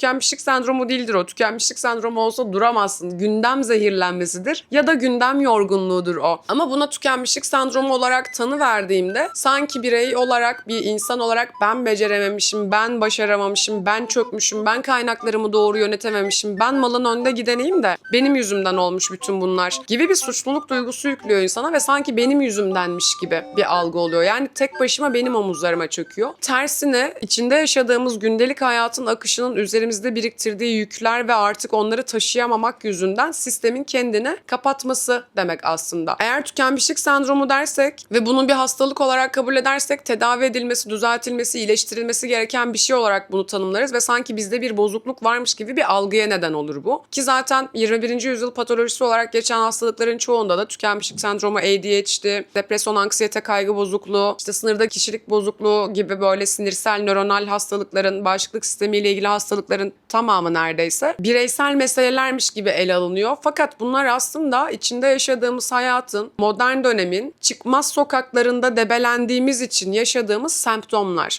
tükenmişlik sendromu değildir o. Tükenmişlik sendromu olsa duramazsın. Gündem zehirlenmesidir ya da gündem yorgunluğudur o. Ama buna tükenmişlik sendromu olarak tanı verdiğimde sanki birey olarak bir insan olarak ben becerememişim, ben başaramamışım, ben çökmüşüm, ben kaynaklarımı doğru yönetememişim, ben malın önde gideneyim de benim yüzümden olmuş bütün bunlar gibi bir suçluluk duygusu yüklüyor insana ve sanki benim yüzümdenmiş gibi bir algı oluyor. Yani tek başıma benim omuzlarıma çöküyor. Tersine içinde yaşadığımız gündelik hayatın akışının üzerimizde biriktirdiği yükler ve artık onları taşıyamamak yüzünden sistemin kendini kapatması demek aslında. Eğer tükenmişlik sendromu dersek ve bunu bir hastalık olarak kabul edersek tedavi edilmesi, düzeltilmesi, iyileştirilmesi gereken bir şey olarak bunu tanımlarız ve sanki bizde bir bozukluk varmış gibi bir algıya neden olur bu. Ki zaten 21. yüzyıl patolojisi olarak geçen hastalıkların çoğunda da tükenmişlik sendromu, ADHD, depresyon, anksiyete, kaygı bozukluğu, işte sınırda kişilik bozukluğu gibi böyle sinirsel, nöronal hastalıkların, bağışıklık sistemiyle ilgili hastalıkların tamamı neredeyse bireysel meselelermiş gibi ele alınıyor. Fakat bunlar aslında içinde yaşadığımız hayatın, modern dönemin çıkmaz sokaklarında debelendiğimiz için yaşadığımız semptomlar.